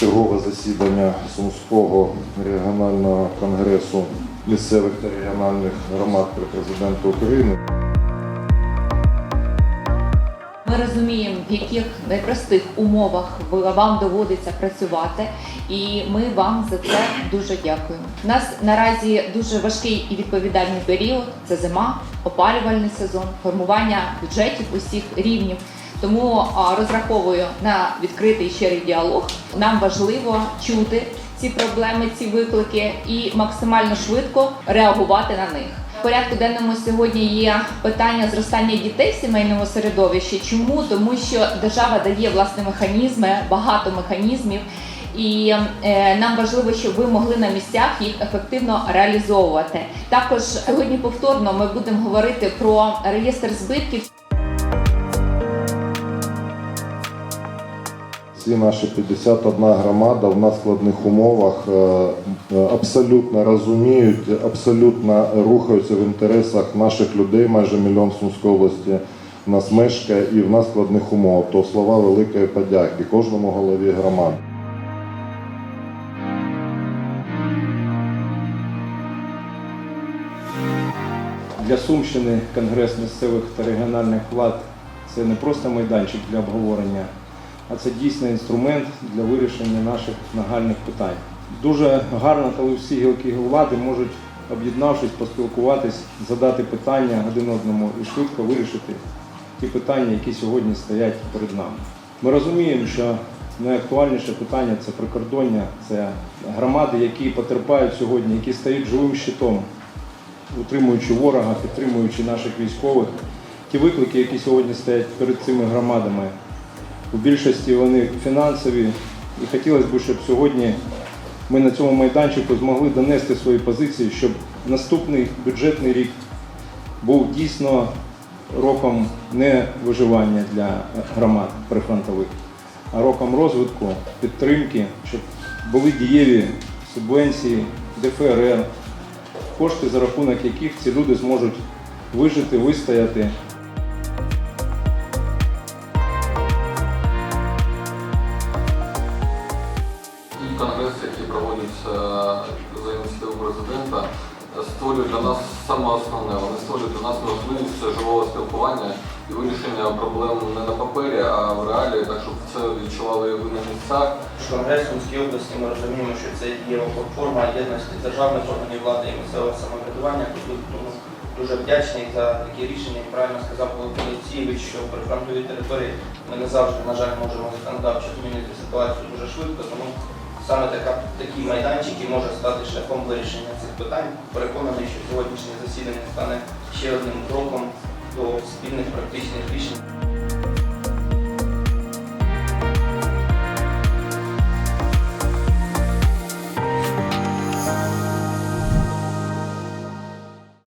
чергове засідання Сумського регіонального конгресу місцевих та регіональних громад при президенту України. Ми розуміємо, в яких непростих умовах вам доводиться працювати, і ми вам за це дуже дякуємо. У нас наразі дуже важкий і відповідальний період. Це зима, опалювальний сезон, формування бюджетів усіх рівнів. Тому розраховую на відкритий щирий діалог. Нам важливо чути ці проблеми, ці виклики і максимально швидко реагувати на них. В порядку денному сьогодні є питання зростання дітей в сімейному середовищі. Чому? Тому що держава дає власне механізми, багато механізмів. І е, нам важливо, щоб ви могли на місцях їх ефективно реалізовувати. Також сьогодні повторно ми будемо говорити про реєстр збитків. Всі наші 51 громада в надскладних умовах е, е, абсолютно розуміють, абсолютно рухаються в інтересах наших людей. Майже мільйон Сумської області нас мешкає і в надскладних умовах. То слова великої подяки кожному голові громади. Для Сумщини Конгрес місцевих та регіональних влад це не просто майданчик для обговорення, а це дійсно інструмент для вирішення наших нагальних питань. Дуже гарно, коли всі гілки влади можуть, об'єднавшись, поспілкуватись, задати питання один одному і швидко вирішити ті питання, які сьогодні стоять перед нами. Ми розуміємо, що найактуальніше питання це прикордоння, це громади, які потерпають сьогодні, які стають живим щитом утримуючи ворога, підтримуючи наших військових. Ті виклики, які сьогодні стоять перед цими громадами, у більшості вони фінансові. І хотілося б, щоб сьогодні ми на цьому майданчику змогли донести свої позиції, щоб наступний бюджетний рік був дійсно роком не виживання для громад прифронтових, а роком розвитку, підтримки, щоб були дієві субвенції, ДФРР, кошти, за рахунок яких ці люди зможуть вижити, вистояти. І конгреси, які проводяться за ініціативою президента, створюють для нас саме основне. Вони створюють для нас можливість живого спілкування і вирішення проблем не на папері, а в реалії, так щоб це відчували ви на місцях. Конгрес Сумської області ми розуміємо, що це є форма єдності державних органів влади і місцевого самоврядування. Тому дуже вдячний за такі рішення. Правильно сказав Олексійович, що при фронтовій території ми не завжди, на жаль, можемо законодавчо змінити ситуацію дуже швидко. Тому саме така такі майданчики може стати шляхом вирішення цих питань. Переконаний, що сьогоднішнє засідання стане ще одним кроком до спільних практичних рішень.